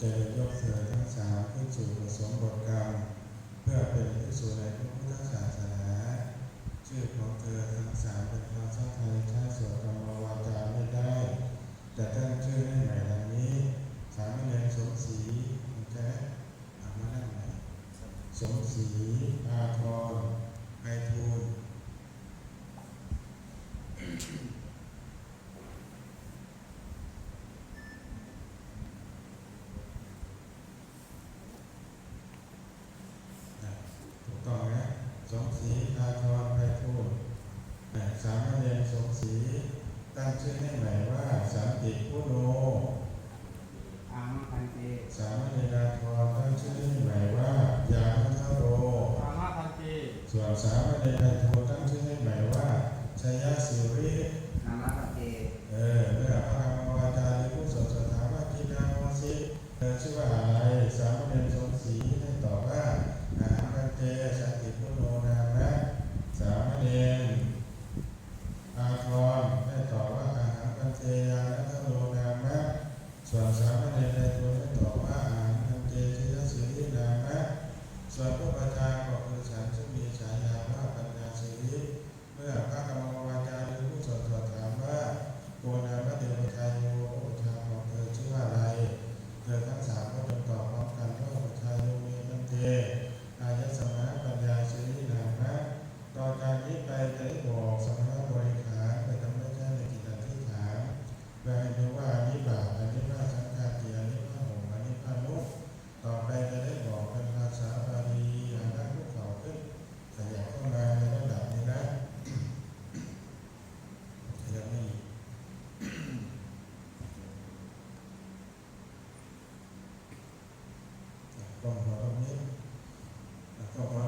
จะยกเสูจน์สมบทกรรม เพื่อเป็นพิสูจน์ในพระพุทธศาสนาชื่อของเธอทั้งสามเป็นภาษาไทยถ้าสวดธรรมวาจาไม่ได้ แต่ตั้งชื่อให้ใหม่ดังนี้ สามเณรสมศรีแท้อามานั่งไหนสมศรีอาทรไพฑูรย์ นะถูกต้องนะ สมศรีอาทรไพฑูรย์นะสามเณรสมศรีตั้งชื่อให้ใหม่ว่าสันติพุโนอามะพันเตสามเณรอาทรตั้งชื่อให้ใหม่ว่ายามัทโรอามะพันเตส่วนสามเณรไพฑูรย์ตั้งชื่อให้ใหม่ว่าชยสิริอามะพันเตเออเมื่อพระธรรมวาจาหรือผู้สวดสถามว่ากินามสิเธอชื่อว่าอะไรสามเณรสมศรีให้ตอบว่าอาหารกันเตสันติพุโนนามะสามเณร อาทรได้ตอบว่าอาหารกันเตยานัทโลนามะส่วนสามเณรในตัวได้ตอบว่าอาหารกันเตชยสิรินามะส่วนพระประธานก็คือฉันซึ่งมีฉายาว่าปัญญาสิริเมื่อพระกรรมวาจาหรือผู้สวดสวดถามว่าโกนามะเดวทายโยพระประธานของเธอชื่อว่าอะไรเธอทั้งสามก็จงตอบพร้อมกันว่าประธานโยเมนันเตอายสมะปัญญาสิรินามะ ต่อจากนี้ไปจะได้บอกสมณบริขารไปทำให้แจ้งในกิจที่ฐานแบ่งดูว่าอันนี้บาปอันนี้ว่าสังฆาติอันนี้ว่าห่มอันนี้ว่านุ่งต่อไปจะได้บอกเป็นภาษาบาลีอ่านได้พวกเขาขึ้นขยับเข้ามาในระดับนี้นะขยับไม่อีกก้มหัว ตรงนี้ก้มหัวตรงนี้ไม่ใช่ต้องขึ้นอีกขยับไปอี